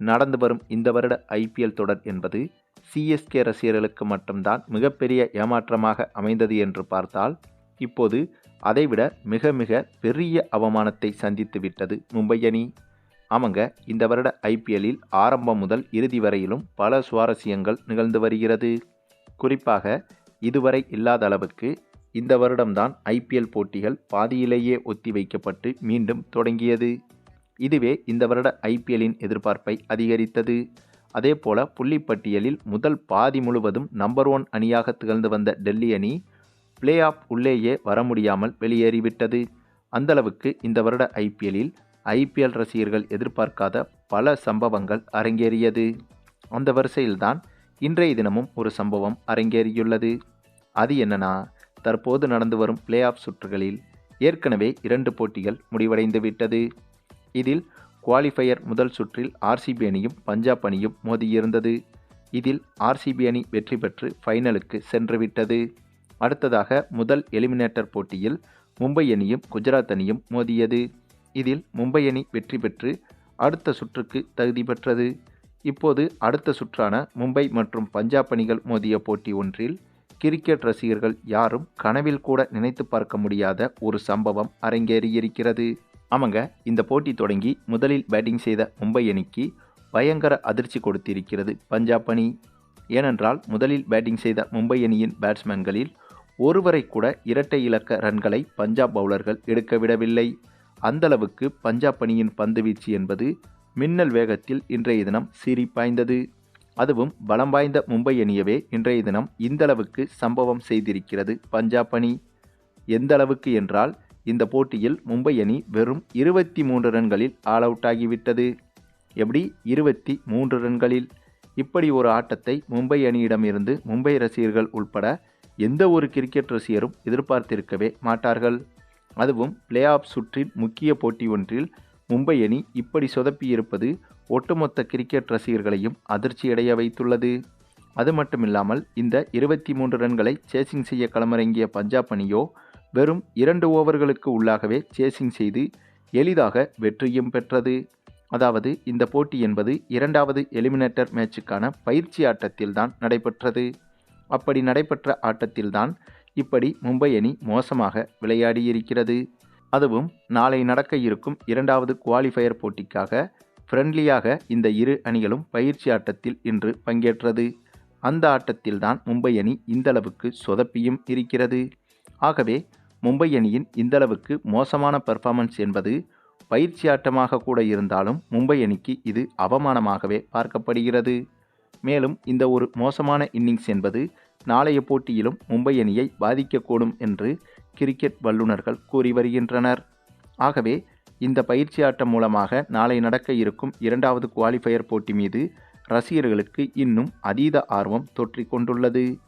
நடந்து வரும் இந்த வருட ஐபிஎல் தொடர் என்பது சிஎஸ்கே ரசிகர்களுக்கு மட்டும்தான் மிகப்பெரிய ஏமாற்றமாக அமைந்தது என்று பார்த்தால் இப்போது அதைவிட மிக மிக பெரிய அவமானத்தை சந்தித்து விட்டது மும்பை அணி. ஆமாங்க இந்த வருட ஐபிஎல்லில் ஆரம்பம் முதல் இறுதி வரையிலும் பல சுவாரஸ்யங்கள் நிகழ்ந்து வருகிறது. குறிப்பாக இதுவரை இல்லாத அளவுக்கு இந்த வருடம்தான் ஐபிஎல் போட்டிகள் பாதியிலேயே ஒத்தி வைக்கப்பட்டு மீண்டும் தொடங்கியது. இதுவே இந்த வருட ஐபிஎல்லின் எதிர்பார்ப்பை அதிகரித்தது. அதேபோல புள்ளிப்பட்டியலில் முதல் பாதி முழுவதும் நம்பர் ஒன் அணியாக திகழ்ந்து வந்த டெல்லி அணி பிளே ஆஃப் உள்ளேயே வர முடியாமல் வெளியேறிவிட்டது. அந்தளவுக்கு இந்த வருட ஐபிஎல்லில் ஐபிஎல் ரசிகர்கள் எதிர்பார்க்காத பல சம்பவங்கள் அரங்கேறியது. அந்த வரிசையில்தான் இன்றைய தினமும் ஒரு சம்பவம் அரங்கேறியுள்ளது. அது என்னன்னா தற்போது நடந்து வரும் பிளே ஆஃப் சுற்றுகளில் ஏற்கனவே இரண்டு போட்டிகள் முடிவடைந்து விட்டது இதில் குவாலிஃபையர் முதல் சுற்றில் ஆர்சிபி அணியும் பஞ்சாப் அணியும் மோதியிருந்தது இதில் ஆர்சிபி அணி வெற்றி பெற்று ஃபைனலுக்கு சென்றுவிட்டது. அடுத்ததாக முதல் எலிமினேட்டர் போட்டியில் மும்பை அணியும் குஜராத் அணியும் மோதியது. இதில் மும்பை அணி வெற்றி பெற்று அடுத்த சுற்றுக்கு தகுதி பெற்றது. இப்போது அடுத்த சுற்றான மும்பை மற்றும் பஞ்சாப் அணிகள் மோதிய போட்டி ஒன்றில் கிரிக்கெட் ரசிகர்கள் யாரும் கனவில் கூட நினைத்து பார்க்க முடியாத ஒரு சம்பவம் அரங்கேறியிருக்கிறது. ஆமாங்க இந்த போட்டி தொடங்கி முதலில் பேட்டிங் செய்த மும்பை அணிக்கு பயங்கர அதிர்ச்சி கொடுத்திருக்கிறது பஞ்சாப் அணி. ஏனென்றால் முதலில் பேட்டிங் செய்த மும்பை அணியின் பேட்ஸ்மேன்களில் ஒருவரை கூட இரட்டை இலக்க ரன்களை பஞ்சாப் பவுலர்கள் எடுக்க விடவில்லை. அந்தளவுக்கு பஞ்சாப் அணியின் பந்துவீச்சு என்பது மின்னல் வேகத்தில் இன்றைய தினம் சீறி பாய்ந்தது அதுவும் பலம் வாய்ந்த மும்பை அணியவே இன்றைய தினம் இந்தளவுக்கு சம்பவம் செய்திருக்கிறது பஞ்சாப் அணி. எந்த அளவுக்கு என்றால் இந்த போட்டியில் மும்பை அணி வெறும் இருபத்தி மூன்று ரன்களில் ஆல் அவுட் ஆகிவிட்டது. எப்படி? இருபத்தி மூன்று ரன்களில். இப்படி ஒரு ஆட்டத்தை மும்பை அணியிடமிருந்து மும்பை ரசிகர்கள் உள்பட எந்த ஒரு கிரிக்கெட் ரசிகரும் எதிர்பார்த்திருக்கவே மாட்டார்கள். அதுவும் பிளே ஆஃப் சுற்றின் முக்கிய போட்டி ஒன்றில் மும்பை அணி இப்படி சொதப்பியிருப்பது ஒட்டுமொத்த கிரிக்கெட் ரசிகர்களையும் அதிர்ச்சியடைய வைத்துள்ளது. அது மட்டுமில்லாமல் இந்த இருபத்தி மூன்று ரன்களை சேசிங் செய்ய களமிறங்கிய பஞ்சாப் அணியோ வெறும் இரண்டு ஓவர்களுக்கு உள்ளாகவே சேசிங் செய்து எளிதாக வெற்றியும் பெற்றது. அதாவது இந்த போட்டி என்பது இரண்டாவது எலிமினேட்டர் மேட்சுக்கான பயிற்சி ஆட்டத்தில்தான் நடைபெற்றது. அப்படி நடைபெற்ற ஆட்டத்தில்தான் இப்படி மும்பை அணி மோசமாக விளையாடியிருக்கிறது. அதுவும் நாளை நடக்க இருக்கும் இரண்டாவது குவாலிஃபயர் போட்டிக்காக ஃப்ரெண்ட்லியாக இந்த இரு அணிகளும் பயிற்சி ஆட்டத்தில் இன்று பங்கேற்றது. அந்த ஆட்டத்தில்தான் மும்பை அணி இந்தளவுக்கு சொதப்பியும் இருக்கிறது. ஆகவே மும்பை அணியின் இந்தளவுக்கு மோசமான பெர்ஃபார்மன்ஸ் என்பது பயிற்சி ஆட்டமாக கூட இருந்தாலும் மும்பை அணிக்கு இது அவமானமாகவே பார்க்கப்படுகிறது. மேலும் இந்த ஒரு மோசமான இன்னிங்ஸ் என்பது நாளைய போட்டியிலும் மும்பை அணியை பாதிக்கக்கூடும் என்று கிரிக்கெட் வல்லுநர்கள் கூறி வருகின்றனர். ஆகவே இந்த பயிற்சி ஆட்டம் மூலமாக நாளை நடக்க இருக்கும் இரண்டாவது குவாலிஃபயர் போட்டி மீது ரசிகர்களுக்கு இன்னும் அதீத ஆர்வம் தொற்றிக்கொண்டுள்ளது. கொண்டுள்ளது